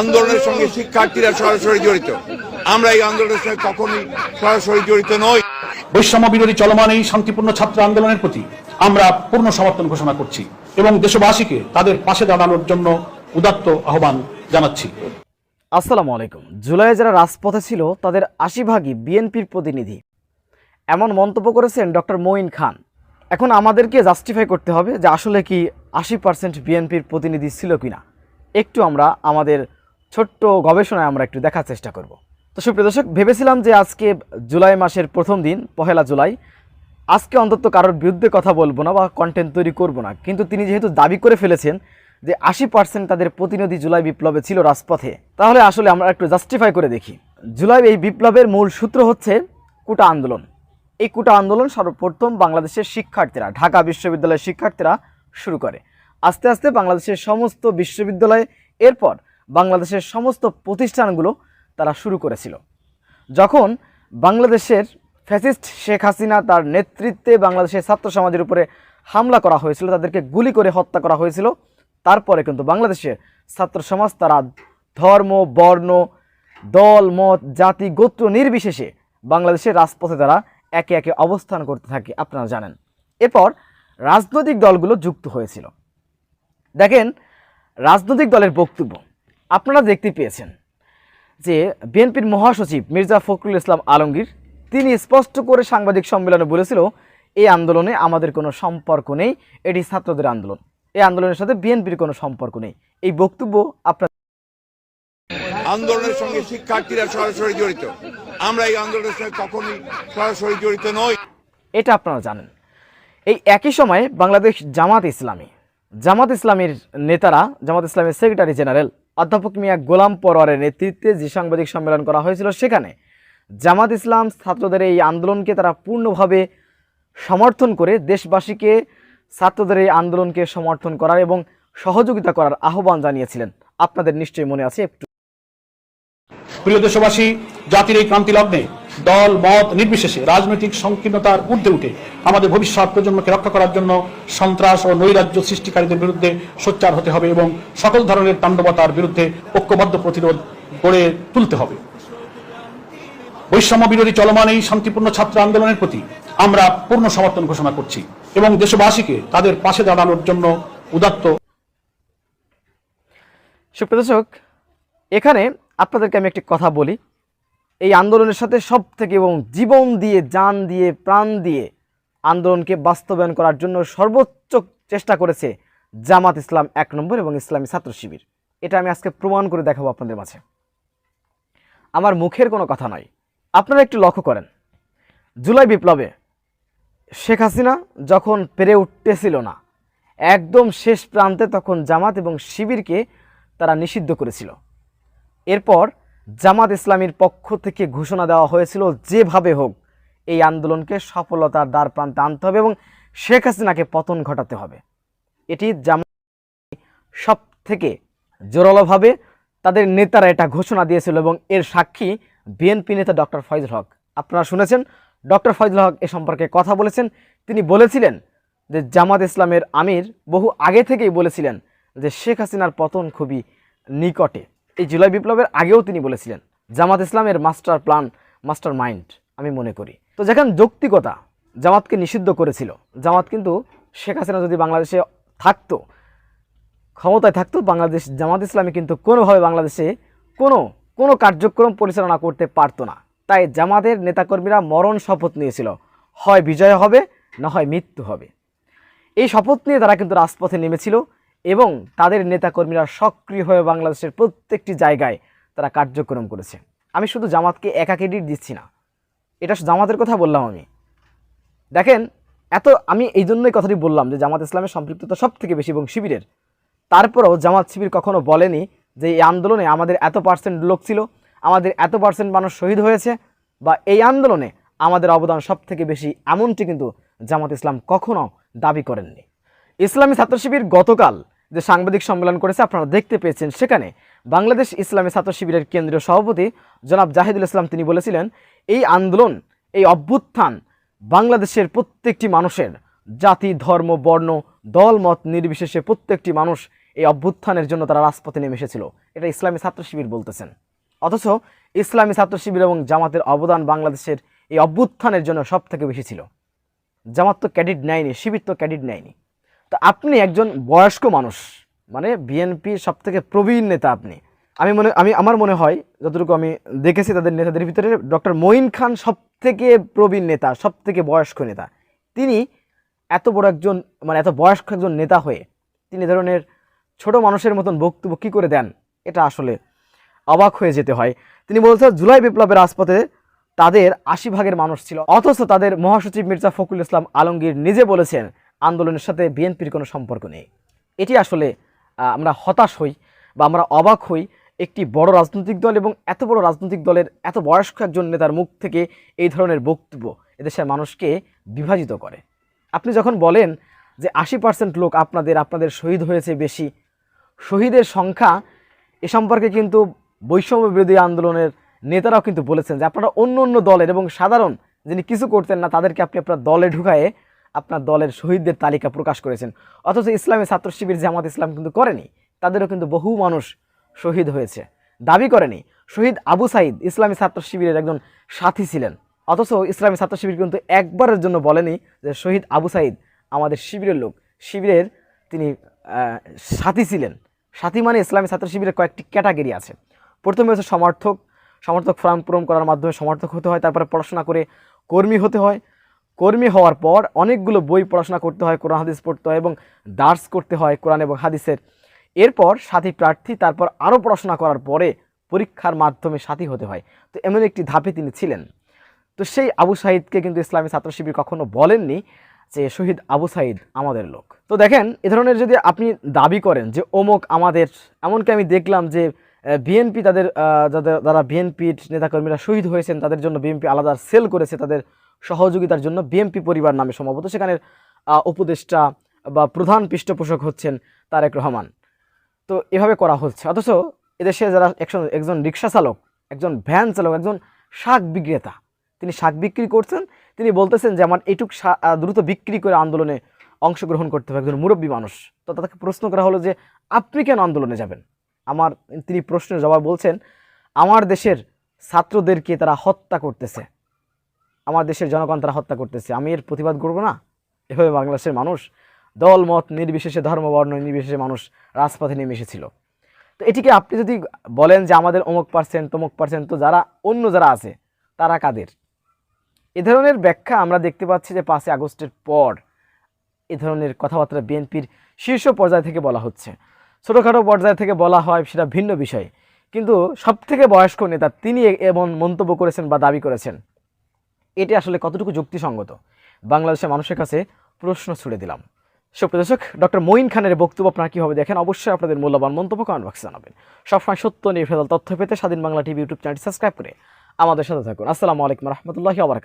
আন্দোলনের সঙ্গে শিক্ষার্থীরা সরাসরি জড়িত। আমরা এই আন্দোলনের সঙ্গে কখনোই সরাসরি জড়িত নই। বৈষম্য বিরোধী চলমান এই শান্তিপূর্ণ ছাত্র আন্দোলনের প্রতি আমরা পূর্ণ সমর্থন ঘোষণা করছি এবং দেশবাসীকে তাদের পাশে দাঁড়ানোর জন্য উদাত্ত আহ্বান জানাচ্ছি। আসসালামু আলাইকুম। জুলাইয়ে যারা রাজপথে ছিল তাদের আশি ভাগই বিএনপির প্রতিনিধি। এমন মন্তব্য করেছেন ডক্টর মঈন খান। এখন আমাদেরকে জাস্টিফাই করতে হবে যে আসলে কি আশি পার্সেন্ট বিএনপির প্রতিনিধি ছিল কিনা। একটু আমরা আমাদের ছোট্ট গবেষণায় আমরা একটু দেখার চেষ্টা করব। তো সুপ্রিয় দর্শক, ভেবেছিলাম যে আজকে জুলাই মাসের প্রথম দিন, পহেলা জুলাই, আজকে অন্তত কারোর বিরুদ্ধে কথা বলব না বা কন্টেন্ট তৈরি করব না। কিন্তু তিনি যেহেতু দাবি করে ফেলেছেন যে আশি পার্সেন্ট তাদের প্রতিনিধি জুলাই বিপ্লবে ছিল রাজপথে, তাহলে আসলে আমরা একটু জাস্টিফাই করে দেখি। জুলাই এই বিপ্লবের মূল সূত্র হচ্ছে কুটা আন্দোলন। এই কুটা আন্দোলন সর্বপ্রথম বাংলাদেশের শিক্ষার্থীরা, ঢাকা বিশ্ববিদ্যালয়ের শিক্ষার্থীরা শুরু করে। আস্তে আস্তে বাংলাদেশের সমস্ত বিশ্ববিদ্যালয়, এরপর বাংলাদেশের সমস্ত প্রতিষ্ঠানগুলো তারা শুরু করেছিল। যখন বাংলাদেশের ফ্যাসিস্ট শেখ হাসিনা তার নেতৃত্বে বাংলাদেশের ছাত্র সমাজের উপরে হামলা করা হয়েছিল, তাদেরকে গুলি করে হত্যা করা হয়েছিল, তারপরে কিন্তু বাংলাদেশের ছাত্র সমাজ তারা ধর্ম, বর্ণ, দল, মত, জাতি, গোত্র নির্বিশেষে বাংলাদেশের রাজপথে তারা একে একে অবস্থান করতে থাকে, আপনারা জানেন। এরপর রাজনৈতিক দলগুলো যুক্ত হয়েছিল। দেখেন রাজনৈতিক দলের বক্তব্য আপনারা দেখতে পেয়েছেন যে বিএনপির মহাসচিব মির্জা ফখরুল ইসলাম আলমগীর তিনি স্পষ্ট করে সাংবাদিক সম্মেলনে বলেছিল এই আন্দোলনে আমাদের কোনো সম্পর্ক নেই এটি ছাত্রদের আন্দোলন। এই আন্দোলনের সাথে বিএনপির কোনো সম্পর্ক নেই। এই বক্তব্য আপনার আন্দোলনের সঙ্গে শিক্ষার্থীরা সরাসরি জড়িত। আমরা এই আন্দোলনের সঙ্গে কখনোই সরাসরি জড়িত নই। এটা আপনারা জানেন। এই একই সময়ে বাংলাদেশ জামাত ইসলামী জামাত ইসলামীর নেতারা, জামাত ইসলামের সেক্রেটারি জেনারেল অধ্যাপক মিয়া গোলাম পরোয়ারের নেতৃত্বে যে সাংবাদিক সম্মেলন করা হয়েছিল সেখানে জামাত ইসলাম ছাত্রদের এই আন্দোলনকে তারা পূর্ণভাবে সমর্থন করে দেশবাসীকে ছাত্রদের এই আন্দোলনকে সমর্থন করার এবং সহযোগিতা করার আহ্বান জানিয়েছিলেন। আপনাদের নিশ্চয়ই মনে আছে একটু। প্রিয় দেশবাসী, জাতির এই ক্রান্তি লগ্নে দল, মত নির্বিশেষে রাজনৈতিক সংকীর্ণতার ঊর্ধ্বে উঠে আমাদের ভবিষ্যৎ প্রজন্মকে রক্ষা করার জন্য সন্ত্রাস ও নৈরাজ্য সৃষ্টিকারীদের বিরুদ্ধে সোচ্চার হতে হবে এবং সকল ধরনের তাণ্ডবতার বিরুদ্ধে ঐক্যবদ্ধ প্রতিরোধ গড়ে তুলতে হবে। বৈষম্য বিরোধী চলমান এই শান্তিপূর্ণ ছাত্র আন্দোলনের প্রতি আমরা পূর্ণ সমর্থন ঘোষণা করছি এবং দেশবাসীকে তাদের পাশে দাঁড়ানোর জন্য উদাত্ত সুপ্রদর্শক এখানে আপনাদেরকে আমি একটি কথা বলি। এই আন্দোলনের সাথে সব থেকে এবং জীবন দিয়ে যান দিয়ে, প্রাণ দিয়ে আন্দোলনকে বাস্তবায়ন করার জন্য সর্বোচ্চ চেষ্টা করেছে জামাত ইসলাম এক নম্বর এবং ইসলামী ছাত্র শিবির। এটা আমি আজকে প্রমাণ করে দেখাবো আপনাদের মাঝে। আমার মুখের কোনো কথা নয়। আপনারা একটু লক্ষ্য করেন। জুলাই বিপ্লবে শেখ হাসিনা যখন পেরে উঠতেছিল না, একদম শেষ প্রান্তে তখন জামাত এবং শিবিরকে তারা নিষিদ্ধ করেছিল। এরপর জামাত ইসলামীর পক্ষ থেকে ঘোষণা দেওয়া হয়েছিল, যেভাবে হোক এই আন্দোলনকে সফলতার দ্বার প্রান্তে আনতে হবে এবং শেখ হাসিনাকে পতন ঘটাতে হবে। এটি জামাত সব থেকে জোরালোভাবে তাদের নেতারা এটা ঘোষণা দিয়েছিল এবং এর সাক্ষী বিএনপি নেতা ডক্টর ফয়জুল হক। আপনারা শুনেছেন, ডক্টর ফয়জুল হক এ সম্পর্কে কথা বলেছেন। তিনি বলেছিলেন যে জামাত ইসলামের আমির বহু আগে থেকেই বলেছিলেন যে শেখ হাসিনার পতন খুবই নিকটে। এই জুলাই বিপ্লবের আগেও তিনি বলেছিলেন, জামাত ইসলামের মাস্টার প্ল্যান, মাস্টার মাইন্ড, আমি মনে করি। তো যেখানে যৌক্তিকতা জামাতকে নিষিদ্ধ করেছিল, জামাত কিন্তু শেখ হাসিনা যদি বাংলাদেশে থাকতো, ক্ষমতায় থাকতো, বাংলাদেশ, জামাত ইসলামী কিন্তু কোনোভাবে বাংলাদেশে কোনো কোনো কার্যক্রম পরিচালনা করতে পারতো না। তাই জামাতের নেতাকর্মীরা মরণ শপথ নিয়েছিল, হয় বিজয় হবে, না হয় মৃত্যু হবে। এই শপথ নিয়ে তারা কিন্তু রাজপথে নেমেছিল এবং তাদের নেতাকর্মীরা সক্রিয় হয়ে বাংলাদেশের প্রত্যেকটি জায়গায় তারা কার্যক্রম করেছে। আমি শুধু জামাতকে একা ক্রেডিট দিচ্ছি না, এটা জামাতের কথা বললাম আমি। দেখেন, এত আমি এই জন্যই কথাটি বললাম যে জামাত ইসলামের সম্পৃক্ততা সব থেকে বেশি এবং শিবিরের। তারপরেও জামাত শিবির কখনো বলেনি যে এই আন্দোলনে আমাদের এত পার্সেন্ট লোক ছিল, আমাদের এত পার্সেন্ট মানুষ শহীদ হয়েছে বা এই আন্দোলনে আমাদের অবদান সব থেকে বেশি এমনটি কিন্তু জামাত ইসলাম কখনো দাবি করেননি। ইসলামী ছাত্র শিবির গতকাল যে সাংবাদিক সম্মেলন করেছে, আপনারা দেখতে পেয়েছেন। সেখানে বাংলাদেশ ইসলামী ছাত্র শিবিরের কেন্দ্রীয় সভাপতি জনাব জাহিদুল ইসলাম, তিনি বলেছিলেন, এই আন্দোলন, এই অভ্যুত্থান বাংলাদেশের প্রত্যেকটি মানুষের জাতি, ধর্ম, বর্ণ, দল, মত নির্বিশেষে প্রত্যেকটি মানুষ এই অভ্যুত্থানের জন্য তারা রাজপথে নেমে এসেছিল। এটা ইসলামী ছাত্র শিবির বলতেছেন। অথচ ইসলামী ছাত্র শিবির এবং জামাতের অবদান বাংলাদেশের এই অভ্যুত্থানের জন্য সব থেকে বেশি ছিল। জামাত তো ক্যাডিট নেয়নি, শিবির তো ক্যাডিট নেয়নি। তো আপনি একজন বয়স্ক মানুষ মানে বিএনপির সব থেকে প্রবীণ নেতা আপনি। আমি মনে, আমি, আমার মনে হয়, যতটুকু আমি দেখেছি তাদের নেতাদের ভিতরে, ডক্টর মঈন খান সব থেকে প্রবীণ নেতা সব থেকে বয়স্ক নেতা। তিনি এত বড় একজন মানে এত বয়স্ক একজন নেতা হয়ে, তিনি ধরনের ছোট মানুষের মতন বক্তব্য কী করে দেন, এটা আসলে অবাক হয়ে যেতে হয়। তিনি বলছেন, জুলাই বিপ্লবের রাজপথে তাদের আশি ভাগের মানুষ ছিল, অথচ তাদের মহাসচিব মির্জা ফখরুল ইসলাম আলমগীর নিজে বলেছেন আন্দোলনের সাথে বিএনপির কোনো সম্পর্ক নেই। এটি আসলে আমরা হতাশ হই বা আমরা অবাক হই একটি বড় রাজনৈতিক দল এবং এত বড় রাজনৈতিক দলের এত বয়স্ক একজন নেতার মুখ থেকে এই ধরনের বক্তব্য এদেশের মানুষকে বিভাজিত করে। আপনি যখন বলেন যে আশি পার্সেন্ট লোক আপনাদের আপনাদের শহীদ হয়েছে বেশি, শহীদের সংখ্যা এ সম্পর্কে কিন্তু বৈষম্য বিরোধী আন্দোলনের নেতারাও কিন্তু বলেছেন যে আপনারা অন্য অন্য দলের এবং সাধারণ যিনি কিছু করতেন না, তাদেরকে আপনি আপনার দলে ঢুকায়ে আপনার দলের শহীদদের তালিকা প্রকাশ করেছেন। অথচ ইসলামী ছাত্র শিবির জামাত ইসলাম কিন্তু করেনি, তাদেরও কিন্তু বহু মানুষ শহীদ হয়েছে। দাবি করেনি, শহীদ আবু সাইদ ইসলামী ছাত্র শিবিরের একজন সাথী ছিলেন। অথচ ইসলামী ছাত্র শিবির কিন্তু একবারের জন্য বলেনি যে শহীদ আবু সাইদ আমাদের শিবিরের লোক। শিবিরের তিনি সাথী ছিলেন। সাথী মানে ইসলামী ছাত্র শিবিরের কয়েকটি ক্যাটাগরি আছে। প্রথমে হচ্ছে সমর্থক। সমর্থক ফর্ম পূরণ করার মাধ্যমে সমর্থক হতে হয়, তারপরে পড়াশোনা করে কর্মী হতে হয়। কর্মী হওয়ার পর অনেকগুলো বই পড়াশোনা করতে হয়, কোরআন, হাদিস পড়তে হয় এবং দার্স করতে হয় কোরআন এবং হাদিসের। এরপর সাথী প্রার্থী, তারপর আরও পড়াশোনা করার পরে পরীক্ষার মাধ্যমে সাথী হতে হয়। তো এমন একটি ধাপে তিনি ছিলেন। তো সেই আবু সাহিদকে কিন্তু ইসলামী ছাত্র শিবির কখনো বলেননি যে শহীদ আবু সাইদ আমাদের লোক। তো দেখেন, এ ধরনের যদি আপনি দাবি করেন যে অমুক আমাদের, এমনকি আমি দেখলাম যে বিএনপি তাদের যাদের, যারা বিএনপির নেতাকর্মীরা শহীদ হয়েছেন, তাদের জন্য বিএনপি আলাদা সেল করেছে, তাদের সহযোগিতার জন্য বিএমপি পরিবার নামে সম্ভবত। সেখানের উপদেষ্টা বা প্রধান পৃষ্ঠপোষক হচ্ছেন তারেক রহমান। তো এভাবে করা হচ্ছে। অথচ এদেশে যারা একজন একজন রিক্সা চালক, একজন ভ্যান চালক, একজন শাক বিক্রেতা, তিনি শাক বিক্রি করছেন, তিনি বলতেছেন যে আমার এইটুক শা- দ্রুত বিক্রি করে আন্দোলনে অংশগ্রহণ করতে হবে। একজন মুরব্বী মানুষ। তো তাকে প্রশ্ন করা হলো যে, আপনি কেন আন্দোলনে যাবেন? আমার, তিনি প্রশ্নের জবাব বলছেন, আমার দেশের ছাত্রদেরকে তারা হত্যা করতেছে। আমার দেশের জনগণ তারা হত্যা করতেছে। আমি এর প্রতিবাদ করব না? এভাবে বাংলাদেশের মানুষ দল মত নির্বিশেষে ধর্ম বর্ণ নির্বিশেষে মানুষ রাজপথে নেমে এসেছিল। তো এটিকে আপনি যদি বলেন যে আমাদের অমুক পার্সেন্ট তমুক পার্সেন্ট তো যারা অন্য যারা আছে, তারা কাদের? এ ধরনের ব্যাখ্যা আমরা দেখতে পাচ্ছি যে পাঁচই আগস্টের পর এ ধরনের কথাবার্তা বিএনপির শীর্ষ পর্যায় থেকে বলা হচ্ছে। ছোটোখাটো পর্যায় থেকে বলা হয়, সেটা ভিন্ন বিষয়। কিন্তু সবথেকে বয়স্ক নেতা, তিনি এমন মন্তব্য করেছেন বা দাবি করেছেন। এটি আসলে কতটুকু যুক্তিসঙ্গত? বাংলাদেশের মানুষের কাছে প্রশ্ন ছুড়ে দিলাম। সুপ্রদর্শক ডক্টর মঈন খানের বক্তব্য আপনারা কীভাবে দেখেন অবশ্যই আপনাদের মূল্যবান মন্তব্য কমেন্ট বক্সে জানাবেন। সবসময় সত্য, নির্ভেজাল তথ্য পেতে স্বাধীন বাংলা টিভি ইউটিউব চ্যানেলটি সাবস্ক্রাইব করে আমাদের সাথে থাকুন। আসসালামু আলাইকুম রহমতুল্লাহি আবরকাত